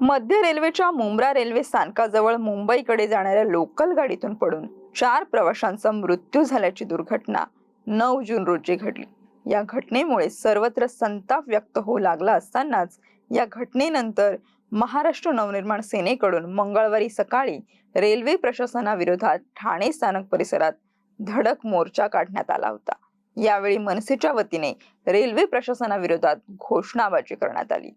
मध्य रेल्वेच्या मुंब्रा रेल्वे स्थानकाजवळ मुंबईकडे जाणाऱ्या लोकल गाडीतून पडून चार प्रवाशांचा मृत्यू झाल्याची दुर्घटना नऊ जून रोजी घडली. या घटनेमुळे सर्वत्र संताप व्यक्त होऊ लागला असतानाच या घटनेनंतर महाराष्ट्र नवनिर्माण सेनेकडून मंगळवारी सकाळी रेल्वे प्रशासनाविरोधात ठाणे स्थानक परिसरात धडक मोर्चा काढण्यात आला होता. यावेळी मनसेच्या वतीने रेल्वे प्रशासनाविरोधात घोषणाबाजी करण्यात आली.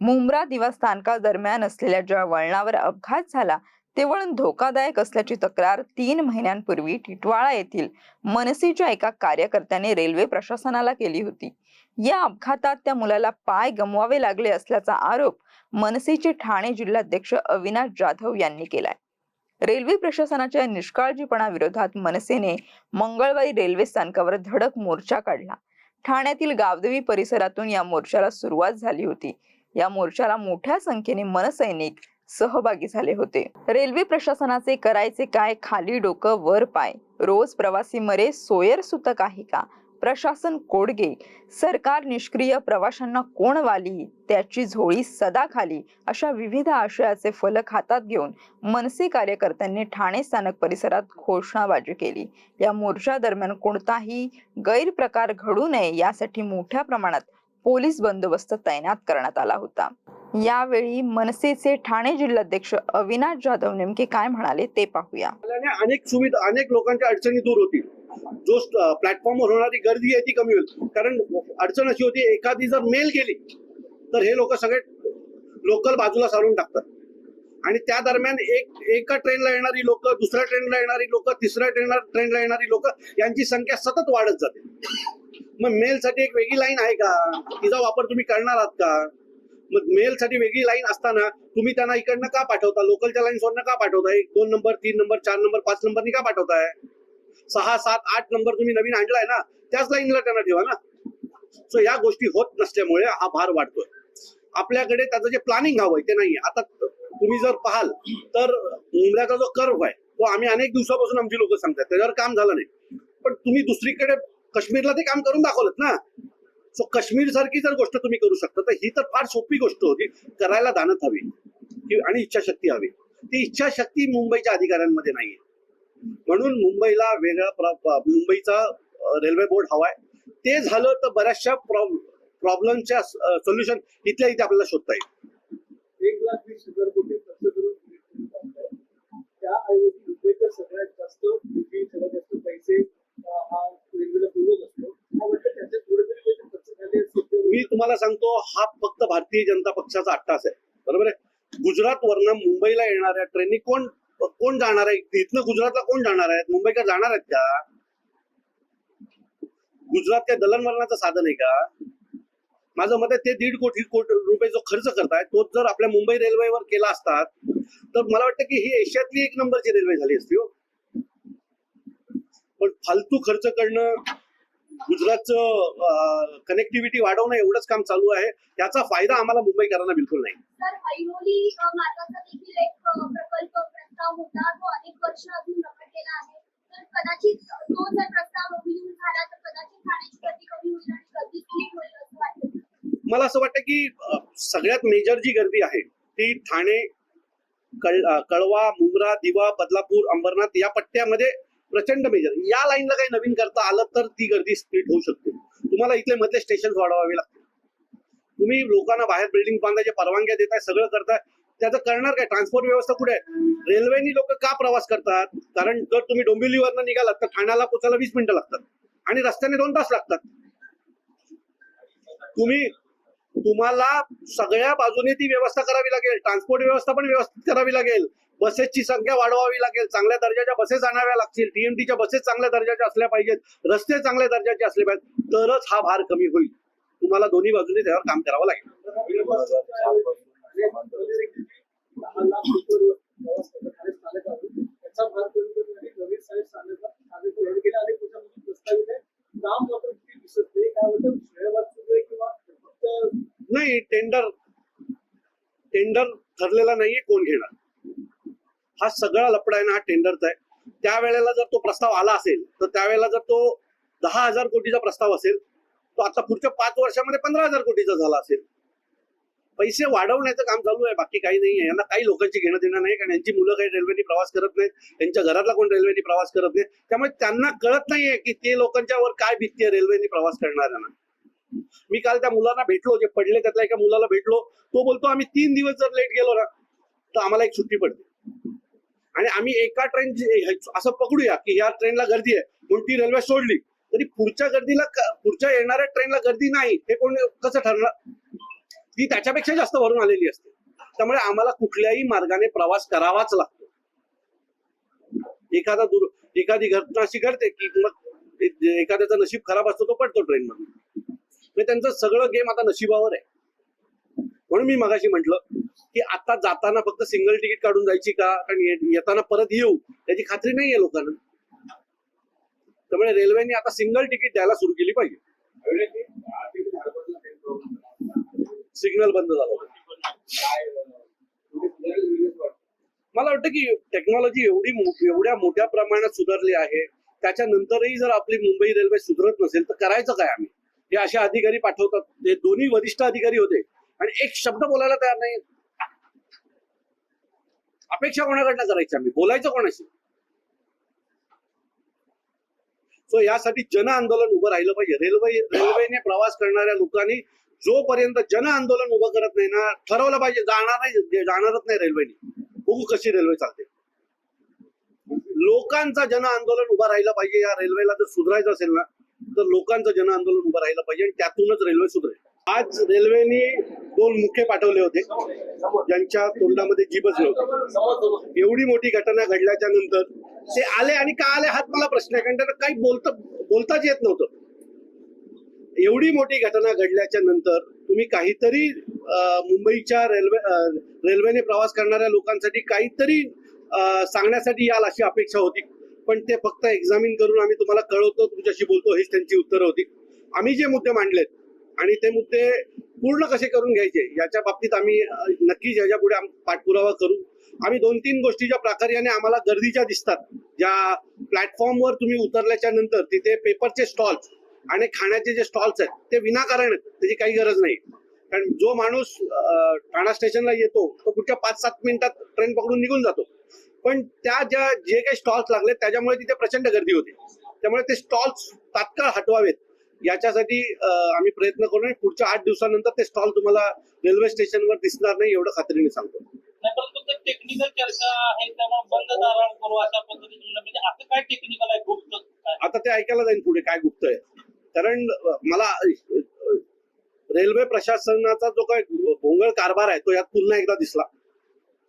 मुंब्रा दिवा स्थानकादरम्यान असलेल्या ज्या वळणावर अपघात झाला ते वळण धोकादायक असल्याची तक्रार तीन महिन्यांपूर्वी टिटवाळा येथील मनसेच्या एका कार्यकर्त्याने रेल्वे प्रशासनाला केली होती. या अपघातात त्या मुलाला पाय गमवावे लागले असल्याचा आरोप मनसेचे ठाणे जिल्हाध्यक्ष अविनाश जाधव यांनी केलाय. रेल्वे प्रशासनाच्या निष्काळजीपणाविरोधात मनसेने मंगळवारी रेल्वे स्थानकावर धडक मोर्चा काढला. ठाण्यातील गावदेवी परिसरातून या मोर्चाला सुरुवात झाली होती. या मोर्चाला मोठ्या संख्येने मनसैनिक सहभागी झाले होते. रेल्वे प्रशासनाचे करायचे काय खाली डोकं वर पाय. रोज प्रवासी मरे सोयर सुतक आहे का? प्रशासन कोडगे. सरकार निष्क्रिय प्रवाशांना कोण वाली? त्याची झोळी सदा खाली. अशा विविध आशयाचे फलक हातात घेऊन मनसे कार्यकर्त्यांनी ठाणे स्थानक परिसरात घोषणाबाजी केली. या मोर्चा दरम्यान कोणताही गैरप्रकार घडू नये यासाठी मोठ्या प्रमाणात पोलीस बंदोबस्त तैनात करण्यात आला होता. यावेळी मनसेचे ठाणे जिल्हाध्यक्ष अविनाश जाधव नेमके काय म्हणाले ते पाहूया. अनेक सुविधा अनेक लोकांच्या अडचणी दूर होतील. जो प्लॅटफॉर्मवर होणारी गर्दी आहे ती कमी होईल. कारण अडचण अशी होती एखादी जर मेल गेली तर हे लोक सगळे लोकल बाजूला सारून टाकतात. आणि त्या दरम्यान एक एका ट्रेनला येणारी लोक दुसऱ्या ट्रेनला येणारी लोक तिसऱ्या ट्रेनला ट्रेनला येणारी लोक यांची संख्या सतत वाढत जाते. मग मेलसाठी एक वेगळी लाईन आहे का? तिचा वापर तुम्ही करणार आहात का? मग मेलसाठी वेगळी लाईन असताना तुम्ही त्यांना इकडनं का पाठवता? लोकलच्या लाईन वरनं का पाठवताय? एक दोन नंबर तीन नंबर चार नंबर पाच नंबरनी का पाठवताय? सहा सात आठ नंबर तुम्ही नवीन आणलाय ना त्याच लाईनला त्यांना ठेवा ना. सो या गोष्टी होत नसल्यामुळे हा भार वाढतोय. आपल्याकडे त्याचं जे प्लॅनिंग हवंय ते नाहीये. आता तुम्ही जर पाहाल तर मुंबऱ्याचा जो कर्व आहे तो आम्ही अनेक दिवसापासून आमची लोक सांगतात त्याच्यावर काम झालं नाही. पण तुम्ही दुसरीकडे काश्मीरला ते काम करून दाखवलं ना. सो काश्मीर सारखी जर गोष्ट तुम्ही करू शकता तर ही तर फार सोपी गोष्ट होती. करायला दानत हवी. आणि इच्छाशक्ती हवी. ती इच्छाशक्ती मुंबईच्या अधिकाऱ्यांमध्ये नाहीये. म्हणून मुंबईला वेगळा मुंबईचा रेल्वे बोर्ड हवाय. ते झालं तर बऱ्याचशा प्रॉब्लेमच्या सोल्युशन इथल्या इथे आपल्याला शोधता येईल. एक लाख वीस हजार कोटी खर्च करून त्याऐवजी रुपयेच्या सगळ्यात जास्त सगळ्यात जास्त पैसे मी तुम्हाला सांगतो हा फक्त भारतीय जनता पक्षाचा अट्टास आहे. बरोबर आहे? गुजरात वरनं मुंबईला येणाऱ्या ट्रेननी कोण कोण जाणार आहे? इथनं गुजरातला कोण जाणार आहेत मुंबईकर जाणार आहेत का? गुजरात काय दलनवलनाचं साधन आहे का? माझं मत आहे ते दीड कोटी कोटी रुपये जो खर्च करतायत तो जर आपल्या मुंबई रेल्वेवर केला असतात तर मला वाटतं की ही एशियातली एक नंबरची रेल्वे झाली असती हो. पण फालतू खर्च करणं गुजरातचं कनेक्टिव्हिटी वाढवणं एवढंच काम चालू आहे. त्याचा फायदा आम्हाला मुंबईकरांना बिलकुल नाही. मला असं वाटतं की सगळ्यात मेजर जी गर्दी आहे ती ठाणे कळवा मुंब्रा दिवा बदलापूर अंबरनाथ या पट्ट्यामध्ये प्रचंड मेजर या लाईनला काही नवीन करता आलं तर ती गर्दी स्प्लिट होऊ शकते. तुम्हाला इथले मधले स्टेशन वाढवावे लागतील. तुम्ही लोकांना बाहेर बिल्डिंग बांधायच्या परवानग्या देताय सगळं करताय. त्याचं करणार काय? ट्रान्सपोर्ट व्यवस्था कुठे आहे? रेल्वेनी लोक का प्रवास करतात? कारण जर तुम्ही डोंबिवलीवरनं निघालात तर ठाण्याला पोचायला वीस मिनिटं लागतात. आणि रस्त्याने दोन तास लागतात. तुम्ही तुम्हाला सगळ्या बाजूने ती व्यवस्था करावी लागेल. ट्रान्सपोर्ट व्यवस्था पण व्यवस्थित करावी लागेल. बसेसची संख्या वाढवावी लागेल. चांगल्या दर्जाच्या बसेस आणाव्या लागतील. टीएमटीच्या बसेस चांगल्या दर्जाच्या असल्या पाहिजेत. रस्ते चांगल्या दर्जाचे असले पाहिजेत. तरच हा भार कमी होईल. तुम्हाला दोन्ही बाजूने त्यावर काम करावं लागेल. नाही टेंडर टेंडर ठरलेला नाहीये कोण घेणार. हा सगळा लपडा आहे ना हा टेंडरचा आहे. त्यावेळेला जर तो प्रस्ताव आला असेल तर त्यावेळेला जर तो दहा हजार कोटीचा प्रस्ताव असेल तो आता पुढच्या पाच वर्षामध्ये पंधरा हजार कोटीचा झाला असेल. पैसे वाढवण्याचं काम चालू आहे बाकी काही नाही आहे यांना काही लोकांची घेणं देणं नाही कारण यांची मुलं काही रेल्वेने प्रवास करत नाहीत त्यांच्या घरातला कोण रेल्वेने प्रवास करत नाही. त्यामुळे त्यांना कळत नाहीये की ते लोकांच्यावर काय भीती आहे रेल्वेने प्रवास करणाऱ्यांना. मी काल त्या मुलांना भेटलो जे पडले त्यातल्या एका मुलाला भेटलो तो बोलतो आम्ही तीन दिवस जर लेट गेलो ना तर आम्हाला एक सुट्टी पडते. आणि आम्ही एका ट्रेन असं पकडूया की या ट्रेनला गर्दी आहे म्हणून ती रेल्वे सोडली. तरी पुढच्या गर्दीला पुढच्या येणाऱ्या ट्रेनला गर्दी नाही हे कोण कसं ठरणार? ती त्याच्यापेक्षा जास्त भरून आलेली असते. त्यामुळे आम्हाला कुठल्याही मार्गाने प्रवास करावाच लागतो. एखादा दुर एखादी घटना अशी घडते की मग एखाद्याचा नशीब खराब असतो तो पडतो ट्रेन मध्ये म्हणजे त्यांचं सगळं गेम आता नशिबावर आहे. म्हणून मी मगाशी म्हंटल की आता जाताना फक्त सिंगल तिकीट काढून जायची का? कारण येताना परत येऊ त्याची खात्री नाहीये लोकांना. त्यामुळे रेल्वेने आता सिंगल तिकीट द्यायला सुरू केली पाहिजे. सिग्नल बंद झालं मला वाटतं की टेक्नॉलॉजी एवढी एवढ्या मोठ्या प्रमाणात सुधारली आहे. त्याच्यानंतरही जर आपली मुंबई रेल्वे सुधरत नसेल तर करायचं काय आम्ही? हे असे अधिकारी पाठवतात. ते दोन्ही वरिष्ठ अधिकारी होते. आणि एक शब्द बोलायला तयार नाही. अपेक्षा कोणाकडनं करायची आम्ही? बोलायचं कोणाशी? सो यासाठी जन आंदोलन उभं राहिलं पाहिजे. रेल्वे रेल्वेने प्रवास करणाऱ्या लोकांनी जोपर्यंत जन आंदोलन उभं करत नाही ना ठरवलं पाहिजे. जाणार नाही जाणारच नाही रेल्वेने. बघू कशी रेल्वे चालते. लोकांचा जन आंदोलन उभं राहिलं पाहिजे. या रेल्वेला जर सुधारायचं असेल ना तर लोकांचं जन आंदोलन उभं राहिलं पाहिजे आणि त्यातूनच रेल्वे सुधारेल. आज रेल्वेने दोन मुख्य पाठवले होते. ज्यांच्या तोंडामध्ये जीबच नव्हती एवढी मोठी घटना घडल्याच्या नंतर ते आले आणि का आले हात मला प्रश्न आहे. कारण त्यांना काही बोलता बोलताच येत नव्हतं. एवढी मोठी घटना घडल्याच्या नंतर तुम्ही काहीतरी मुंबईच्या रेल्वे रेल्वेने प्रवास करणाऱ्या लोकांसाठी काहीतरी सांगण्यासाठी याल अशी अपेक्षा होती. पण ते फक्त एक्झामिन करून आम्ही तुम्हाला कळवतो तुमच्याशी बोलतो हीच त्यांची उत्तरं होती. आम्ही जे मुद्दे मांडलेत आणि ते मुद्दे पूर्ण कसे करून घ्यायचे याच्या बाबतीत आम्ही नक्कीच याच्यापुढे पाठपुरावा करू. आम्ही दोन तीन गोष्टीच्या प्राकार्याने आम्हाला गर्दीच्या दिसतात. ज्या प्लॅटफॉर्मवर तुम्ही उतरल्याच्या नंतर तिथे पेपरचे स्टॉल्स आणि खाण्याचे जे स्टॉल्स आहेत ते विनाकारण आहेत. त्याची काही गरज नाही. कारण जो माणूस ठाणा स्टेशनला येतो तो पुढच्या पाच सात मिनिटात ट्रेन पकडून निघून जातो. पण त्या ज्या जे काही स्टॉल्स लागले त्याच्यामुळे तिथे प्रचंड गर्दी होती. त्यामुळे ते स्टॉल्स तात्काळ हटवावेत. याच्यासाठी आम्ही प्रयत्न करू आणि पुढच्या आठ दिवसानंतर ते स्टॉल तुम्हाला रेल्वे स्टेशनवर दिसणार नाही एवढं खात्रीने सांगतो. टेक्निकल चर्चा आहे बंद म्हणजे असं काय टेक्निकल आहे गुप्त काय? आता ते ऐकायला जाईल पुढे काय गुप्त आहे. कारण मला रेल्वे प्रशासनाचा जो काय भोंगळ कारभार आहे तो यात पुन्हा एकदा दिसला.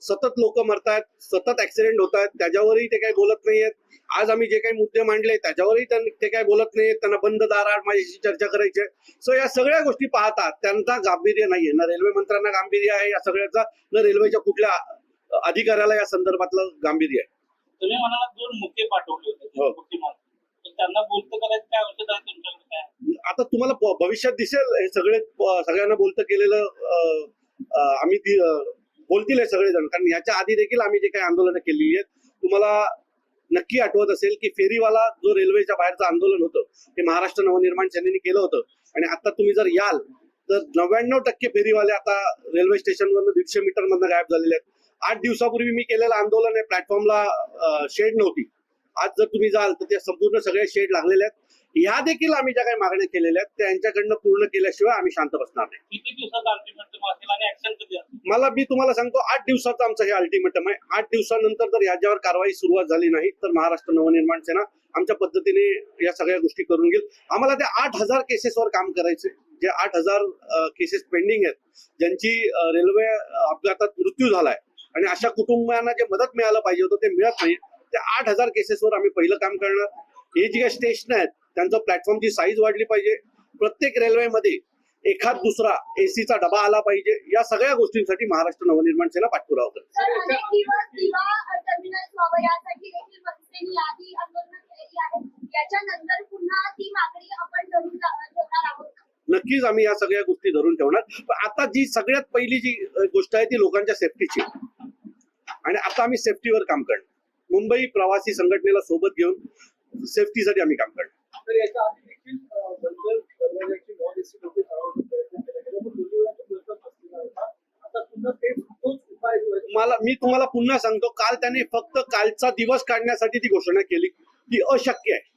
सतत लोक मरतायत सतत ऍक्सिडेंट होत आहेत त्याच्यावरही ते काही बोलत नाहीयेत. आज आम्ही जे काही मुद्दे मांडले त्याच्यावरही त्यां- ते काही बोलत नाहीयेत त्यांना बंद दारात माझ्याशी चर्चा करायची सो या सगळ्या गोष्टी पाहतात त्यांचा गांभीर्य नाहीये. ना रेल्वे मंत्र्यांना गांभीर्य आहे या सगळ्याचा न रेल्वेच्या कुठल्या अधिकाऱ्याला या संदर्भातलं गांभीर्य आहे. तुम्ही म्हणाला दोन मुख्य पाठवले होते हो. दोन बुद्धिमान पण त्यांना बोलतं करायचं काय औषध आहे तुमच्याकडे काय? आता तुम्हाला भविष्यात दिसेल हे सगळे सगळ्यांना बोलतं केलेलं आम्ही बोलतील हे सगळेजण कारण याच्या आधी देखील आम्ही जे काही आंदोलनं केलेली आहेत तुम्हाला नक्की आठवत असेल की फेरीवाला जो रेल्वेच्या बाहेरचं आंदोलन होतं ते महाराष्ट्र नवनिर्माण सेनेने केलं होतं. आणि आता तुम्ही जर याल तर नव्याण्णव टक्के फेरीवाले आता रेल्वे स्टेशनवरनं दीडशे मीटर मधनं गायब झालेले आहेत. आठ दिवसापूर्वी मी केलेलं आंदोलन आहे प्लॅटफॉर्मला शेड नव्हती. आज जर तुम्ही जाल तर ते संपूर्ण सगळे शेड लागलेले आहेत. ह्या देखील आम्ही ज्या काही मागण्या केलेल्या आहेत त्यांच्याकडनं पूर्ण केल्याशिवाय आम्ही शांत बसणार नाही. किती दिवसात अल्टिमेटम असेल आणि ऍक्शन कधी असेल मला मी तुम्हाला सांगतो आठ दिवसाचं आमचं हे अल्टिमेटम आहे. आठ दिवसानंतर जर याच्यावर कारवाई सुरुवात झाली नाही तर महाराष्ट्र नवनिर्माण सेना आमच्या पद्धतीने या सगळ्या गोष्टी करून घेईल. आम्हाला त्या आठ हजार केसेसवर काम करायचे जे आठ हजार केसेस पेंडिंग आहेत ज्यांची रेल्वे अपघातात मृत्यू झालाय आणि अशा कुटुंबांना जे मदत मिळालं पाहिजे होतं ते मिळत नाही. त्या आठ हजार केसेसवर आम्ही पहिलं काम करणार. हे जी काही स्टेशन आहेत त्यांचं प्लॅटफॉर्मची साईज वाढली पाहिजे. प्रत्येक रेल्वेमध्ये एखाद दुसरा एसीचा डबा आला पाहिजे. या सगळ्या गोष्टींसाठी महाराष्ट्र नवनिर्माण सेना पाठपुरावा करते. नक्कीच आम्ही या सगळ्या गोष्टी धरून ठेवणार. पण आता जी सगळ्यात पहिली जी गोष्ट आहे ती लोकांच्या सेफ्टीची आणि आता आम्ही सेफ्टीवर काम करणार. मुंबई प्रवासी संघटनेला सोबत घेऊन सेफ्टीसाठी आम्ही काम करणार. मला मी तुम्हाला पुन्हा सांगतो काल त्याने फक्त कालचा दिवस काढण्यासाठी ती घोषणा केली ती अशक्य आहे.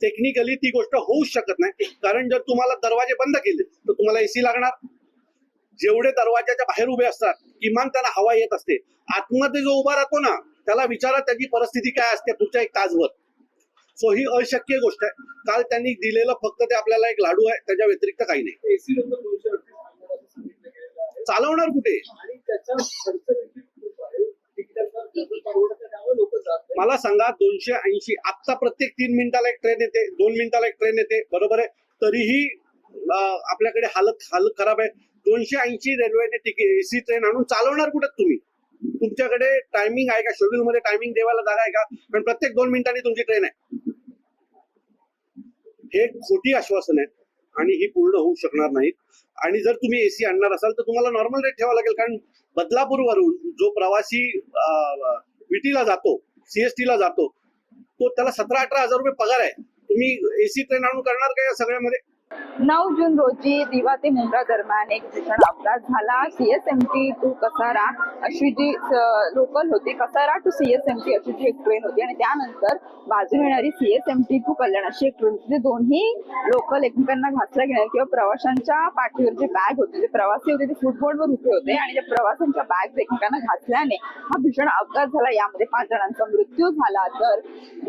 टेक्निकली ती गोष्ट होऊच शकत नाही कारण जर तुम्हाला दरवाजे बंद केले तर तुम्हाला एसी लागणार. जेवढे दरवाजाच्या बाहेर उभे असतात किमान त्याला हवा येत असते. आतमध्ये जो उभा राहतो ना त्याला विचारा त्याची परिस्थिती काय असते पुढच्या एक तासभर. सो ही अशक्य गोष्ट आहे. काल त्यांनी दिलेलं फक्त ते आपल्याला एक लाडू आहे त्याच्या व्यतिरिक्त काही नाही. चालवणार कुठे? मला सांगा दोनशे ऐंशी आत्ता प्रत्येक तीन मिनिटाला एक ट्रेन येते दोन मिनिटाला एक ट्रेन येते बरोबर आहे? तरीही आपल्याकडे हालत हालत खराब आहे. दोनशे ऐंशी रेल्वेने तिकीट एसी ट्रेन आणून चालवणार कुठे तुम्ही? तुमच्याकडे टायमिंग आहे का? शेड्यूल मध्ये टायमिंग देवायला जागा आहे का? कारण प्रत्येक दोन मिनिटांनी तुमची ट्रेन आहे. हे खोटी आश्वासन आहे आणि ही पूर्ण होऊ शकणार नाही. आणि जर तुम्ही एसी आणणार असाल तर तुम्हाला नॉर्मल रेट ठेवावा लागेल. कारण बदलापूर वरून जो प्रवासी विटीला जातो सीएसटी ला जातो तो त्याला सतरा अठरा हजार रुपये पगार आहे. तुम्ही एसी ट्रेन आणून करणार का या सगळ्यामध्ये? नऊ जून रोजी दिवा ते मुंब्रा दरम्यान एक भीषण अपघात झाला. सीएसएमटी टू कसारा अशी जी लोकल होती कसारा टू सीएसएमटी अशी जी एक ट्रेन होती आणि त्यानंतर बाजू येणारी सीएसएमटी टू कल्याण अशी एक ट्रेन होती. दोन्ही लोकल एकमेकांना घासल्या गेल्या किंवा प्रवाशांच्या पाठीवर जे बॅग होते जे प्रवासी होते ते फुटबॉलवर उभे होते आणि त्या प्रवाशांच्या बॅग एकमेकांना घासल्याने हा भीषण अपघात झाला. यामध्ये पाच जणांचा मृत्यू झाला. तर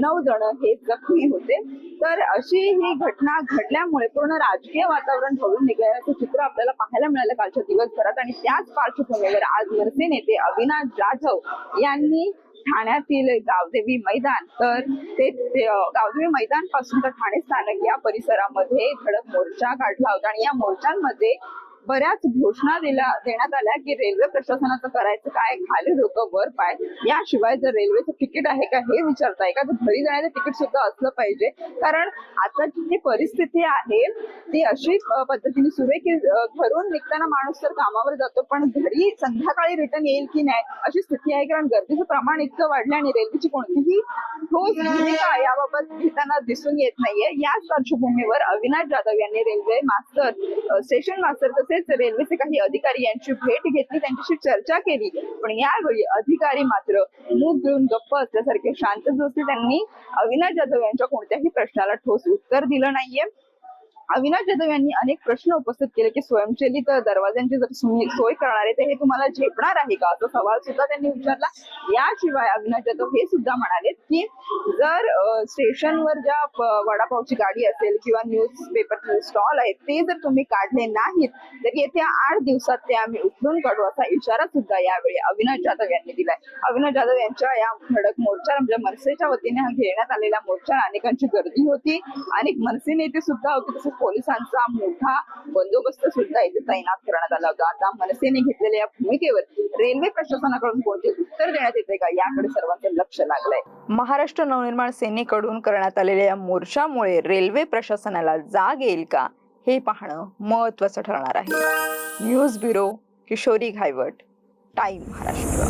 नऊ जण हे जखमी होते. तर अशी ही घटना घडल्यामुळे पूर्ण राजकीय वातावरण ढवळून निघाल्याचं चित्र आपल्याला पाहायला मिळालं कालच्या दिवसभरात. आणि त्याच पार्श्वभूमीवर आज मनसे नेते अविनाश जाधव यांनी ठाण्यातील गावदेवी मैदान तर ते ते, गावदेवी मैदानपासून तर ठाणे स्थानक या परिसरामध्ये धडक मोर्चा काढला होता. आणि या मोर्चांमध्ये बऱ्याच घोषणा दिल्या देण्यात आल्या की रेल्वे प्रशासनाचं करायचं काय? खाली डोकं वर पाय. याशिवाय जर रेल्वेचं तिकीट आहे का हे विचारताय का? तर घरी जाण्याचं तिकीट सुद्धा असलं पाहिजे. कारण आताची जी परिस्थिती आहे ती अशी पद्धतीने सुरू आहे की घरून निघताना माणूस तर कामावर जातो पण घरी संध्याकाळी रिटर्न येईल की नाही अशी स्थिती आहे. कारण गर्दीचं प्रमाण इतकं वाढलं आणि रेल्वेची कोणतीही ठोस भूमिका याबाबत घेताना दिसून येत नाहीये. याच पार्श्वभूमीवर अविनाश जाधव यांनी रेल्वे मास्तर स्टेशन मास्तर तसेच रेल्वेचे काही अधिकारी यांची भेट घेतली त्यांच्याशी चर्चा केली. पण यावेळी अधिकारी मात्र मूग घेऊन गप्प असल्यासारखे शांत जोशी त्यांनी अविनाश जाधव यांच्या कोणत्याही प्रश्नाला ठोस उत्तर दिलं नाहीये. अविनाश जाधव यांनी अनेक प्रश्न उपस्थित केले की स्वयंचलित दरवाज्यांची जर सोय करणार आहे तर हे तुम्हाला झेपणार आहे का? असा सवाल सुद्धा त्यांनी विचारला. याशिवाय अविनाश जाधव हे सुद्धा म्हणाले की जर स्टेशनवर ज्या वडापावची गाडी असेल किंवा न्यूज पेपर स्टॉल आहेत ते जर तुम्ही काढले नाहीत तर येत्या आठ दिवसात ते आम्ही उचलून काढू असा इशारा सुद्धा यावेळी अविनाश जाधव यांनी दिलाय. अविनाश जाधव यांच्या या धडक मोर्चा म्हणजे मनसेच्या वतीने घेण्यात आलेला मोर्चा अनेकांची गर्दी होती. अनेक मनसे नेते सुद्धा होते तसेच पोलिसांचा मोठा बंदोबस्त सुद्धा इथे तैनात करण्यात आला होता. आता मनसेने घेतलेल्या या भूमिकेवर रेल्वे प्रशासनाकडून कोणते उत्तर देण्यात येते का? याकडे सर्वांचं लक्ष लागलंय. महाराष्ट्र नवनिर्माण सेनेकडून करण्यात आलेल्या या मोर्चामुळे रेल्वे प्रशासनाला जाग येईल का? हे पाहणं महत्वाचं ठरणार आहे. News bureau Kishori Ghaywat time Maharashtra.